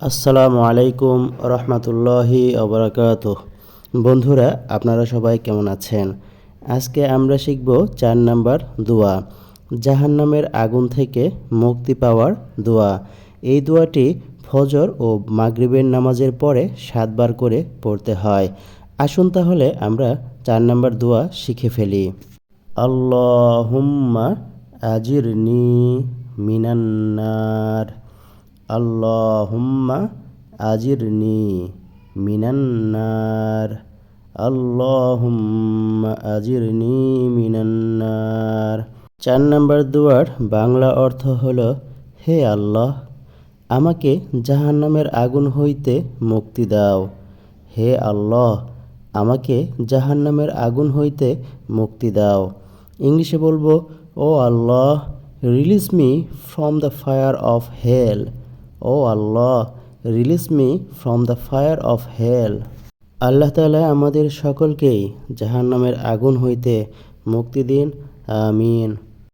আসসালামু আলাইকুম রহমতুল্লাহি অবরাকাত বন্ধুরা, আপনারা সবাই কেমন আছেন? আজকে আমরা শিখব চার নাম্বার দোয়া, জাহান্নামের আগুন থেকে মুক্তি পাওয়ার দোয়া। এই দোয়াটি ফজর ও মাগরিবের নামাজের পরে সাতবার করে পড়তে হয়। আসুন তাহলে আমরা চার নাম্বার দোয়া শিখে ফেলি। আল্লাহুম্মা আজিরনি মিনান্নার। আল্লাহুম্মা আজিরনি মিনান্নার আল্লাহুম্মা আজিরনি মিনান্নার চার নম্বর দুয়ার বাংলা অর্থ হলো, হে আল্লাহ, আমাকে জাহান্নামের আগুন হইতে মুক্তি দাও। হে আল্লাহ, আমাকে জাহান্নামের আগুন হইতে মুক্তি দাও। ইংলিশে বলব, O Allah release me from the fire of hell O Allah release me from the fire of hell আল্লাহ তালা আমাদের সকলকেই জাহান্নামের আগুন হইতে মুক্তি দিন, আমিন।